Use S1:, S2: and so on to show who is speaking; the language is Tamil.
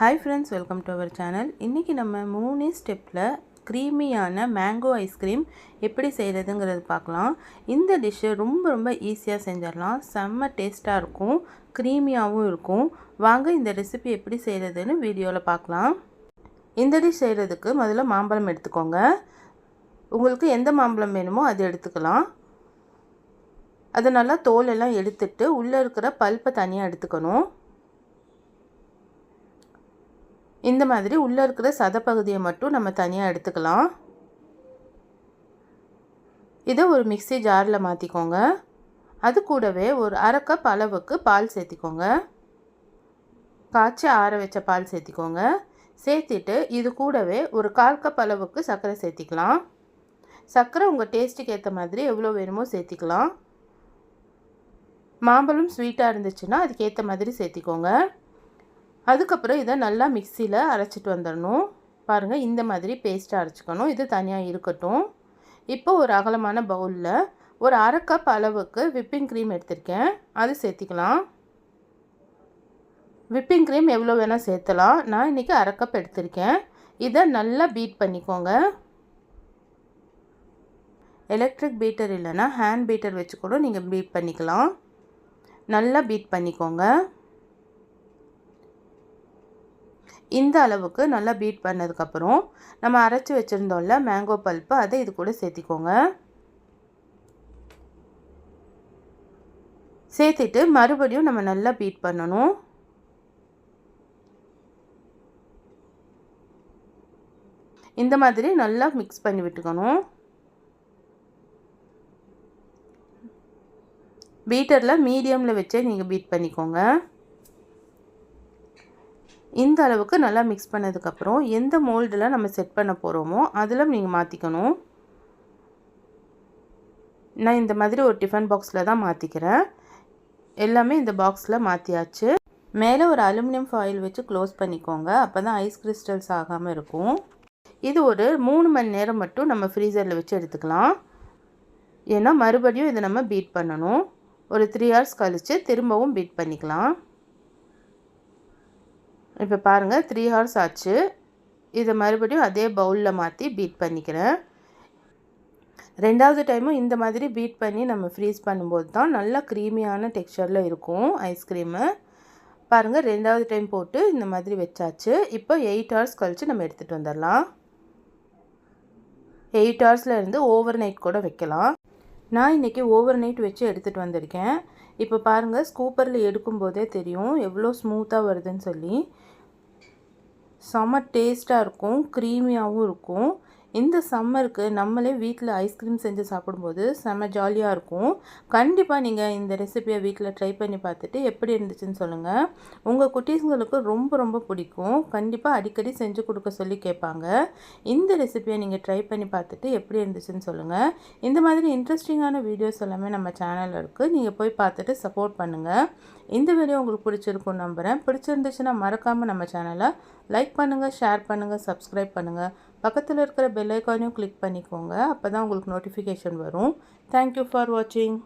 S1: Hi friends welcome to our channel இன்றைக்கி நம்ம மூணே ஸ்டெப்பில் க்ரீமியான மேங்கோ ஐஸ்கிரீம் எப்படி செய்கிறதுங்கிறது பார்க்கலாம். இந்த டிஷ்ஷு ரொம்ப ரொம்ப ஈஸியாக செஞ்சிடலாம். செம்ம டேஸ்ட்டாக இருக்கும். க்ரீமியாகவும் இருக்கும். வாங்க இந்த ரெசிபி எப்படி செய்கிறதுன்னு வீடியோவில் பார்க்கலாம். இந்த டிஷ் செய்கிறதுக்கு முதல்ல மாம்பழம் எடுத்துக்கோங்க. உங்களுக்கு எந்த மாம்பழம் வேணுமோ அது எடுத்துக்கலாம். அதை நல்லா தோலெல்லாம் எடுத்துட்டு உள்ளே இருக்கிற பல்ப்பை தனியாக எடுத்துக்கணும். இந்த மாதிரி உள்ளே இருக்கிற சதப்பகுதியை மட்டும் நம்ம தனியாக எடுத்துக்கலாம். இதை ஒரு மிக்சி ஜாரில் மாற்றிக்கோங்க அது கூடவே ஒரு அரை கப் அளவுக்கு பால் சேர்த்திக்கோங்க. காய்ச்சி ஆற வச்ச பால் சேர்த்திக்கோங்க. சேர்த்திட்டு இது கூடவே ஒரு கால் கப் அளவுக்கு சர்க்கரை சேர்த்திக்கலாம். சர்க்கரை உங்கள் டேஸ்ட்டுக்கு ஏற்ற மாதிரி எவ்வளோ வேணுமோ சேர்த்திக்கலாம். மாம்பழம் ஸ்வீட்டாக இருந்துச்சுன்னா அதுக்கேற்ற மாதிரி சேர்த்திக்கோங்க. அதுக்கப்புறம் இதை நல்லா மிக்சியில் அரைச்சிட்டு வந்துடணும். பாருங்கள் இந்த மாதிரி பேஸ்ட்டாக அரைச்சிக்கணும். இது தனியாக இருக்கட்டும். இப்போ ஒரு அகலமான பவுலில் ஒரு அரை கப் அளவுக்கு விப்பிங் க்ரீம் எடுத்திருக்கேன். அது சேர்த்திக்கலாம். விப்பிங் க்ரீம் எவ்வளோ வேணால் சேர்த்தலாம். நான் இன்றைக்கி அரை கப் எடுத்திருக்கேன். இதை நல்லா பீட் பண்ணிக்கோங்க. எலக்ட்ரிக் பீட்டர் இல்லைன்னா ஹேண்ட் பீட்டர் வச்சு கூட நீங்கள் பீட் பண்ணிக்கலாம். நல்லா பீட் பண்ணிக்கோங்க. இந்த அளவுக்கு நல்லா பீட் பண்ணதுக்கப்புறம் நம்ம அரைச்சி வச்சுருந்தோம்ல மேங்கோ பல்ப்பு அதை இது கூட சேர்த்திக்கோங்க. சேர்த்துட்டு மறுபடியும் நம்ம நல்லா பீட் பண்ணணும். இந்த மாதிரி நல்லா மிக்ஸ் பண்ணி விட்டுக்கணும். பீட்டரில் மீடியமில் வச்சே நீங்கள் பீட் பண்ணிக்கோங்க. இந்த அளவுக்கு நல்லா மிக்ஸ் பண்ணதுக்கப்புறம் எந்த மோல்டில் நம்ம செட் பண்ண போகிறோமோ அதில் நீங்கள் மாற்றிக்கணும் நான் இந்த மாதிரி ஒரு டிஃபன் பாக்ஸில் தான் மாற்றிக்கிறேன் எல்லாமே இந்த பாக்ஸில் மாற்றியாச்சு மேலே ஒரு அலுமினியம் ஃபாயில் வச்சு க்ளோஸ் பண்ணிக்கோங்க. அப்போ தான் ஐஸ் கிறிஸ்டல்ஸ் ஆகாமல் இருக்கும். இது ஒரு மூணு மணி நேரம் மட்டும் நம்ம ஃப்ரீசரில் வச்சு எடுத்துக்கலாம். ஏன்னா மறுபடியும் இதை நம்ம பீட் பண்ணணும். ஒரு த்ரீ ஹவர்ஸ் கழித்து திரும்பவும் பீட் பண்ணிக்கலாம். இப்போ பாருங்கள் த்ரீ ஹவர்ஸ் ஆச்சு. இதை மறுபடியும் அதே பவுலில் மாற்றி பீட் பண்ணிக்கிறேன். ரெண்டாவது டைமும் இந்த மாதிரி பீட் பண்ணி நம்ம ஃப்ரீஸ் பண்ணும்போது தான் நல்லா க்ரீமியான டெக்ஸ்டரில் இருக்கும் ஐஸ்கிரீமு பாருங்கள் ரெண்டாவது டைம் போட்டு இந்த மாதிரி வச்சாச்சு. இப்போ எயிட் ஹவர்ஸ் கழித்து நம்ம எடுத்துகிட்டு வந்துடலாம். எயிட் ஹவர்ஸில் இருந்து ஓவர் நைட் கூட வைக்கலாம். நான் இன்றைக்கி ஓவர் நைட் வச்சு எடுத்துகிட்டு வந்திருக்கேன். இப்போ பாருங்கள் ஸ்கூப்பரில் எடுக்கும்போதே தெரியும். எவ்வளோ ஸ்மூத்தாக வருதுன்னு சொல்லி. செம டேஸ்ட்டாக இருக்கும் க்ரீமியாகவும் இருக்கும். இந்த சம்மருக்கு நம்மளே வீட்டில் ஐஸ்கிரீம் செஞ்சு சாப்பிடும்போது செம்ம ஜாலியாக இருக்கும். கண்டிப்பாக நீங்கள் இந்த ரெசிபியை வீட்டில் ட்ரை பண்ணி பார்த்துட்டு எப்படி இருந்துச்சுன்னு சொல்லுங்கள் உங்கள் குட்டீஸ்ங்களுக்கு ரொம்ப ரொம்ப பிடிக்கும். கண்டிப்பாக அடிக்கடி செஞ்சு கொடுக்க சொல்லி கேட்பாங்க. இந்த ரெசிபியை நீங்கள் ட்ரை பண்ணி பார்த்துட்டு எப்படி இருந்துச்சுன்னு சொல்லுங்கள் இந்த மாதிரி இன்ட்ரெஸ்டிங்கான வீடியோஸ் எல்லாமே நம்ம சேனலில் இருக்குது நீங்கள் போய் பார்த்துட்டு சப்போர்ட் பண்ணுங்கள் இந்த வீடியோ உங்களுக்கு பிடிச்சிருக்கும் நம்புகிறேன் பிடிச்சிருந்துச்சுன்னா மறக்காமல் நம்ம சேனலை லைக் பண்ணுங்கள் ஷேர் பண்ணுங்கள் சப்ஸ்கிரைப் பண்ணுங்கள் பக்கத்தில் இருக்கிற பெல் ஐக்கானையும் கிளிக் பண்ணிக்கோங்க. அப்போ தான் உங்களுக்கு நோட்டிஃபிகேஷன் வரும். தேங்க்யூ ஃபார் வாட்சிங்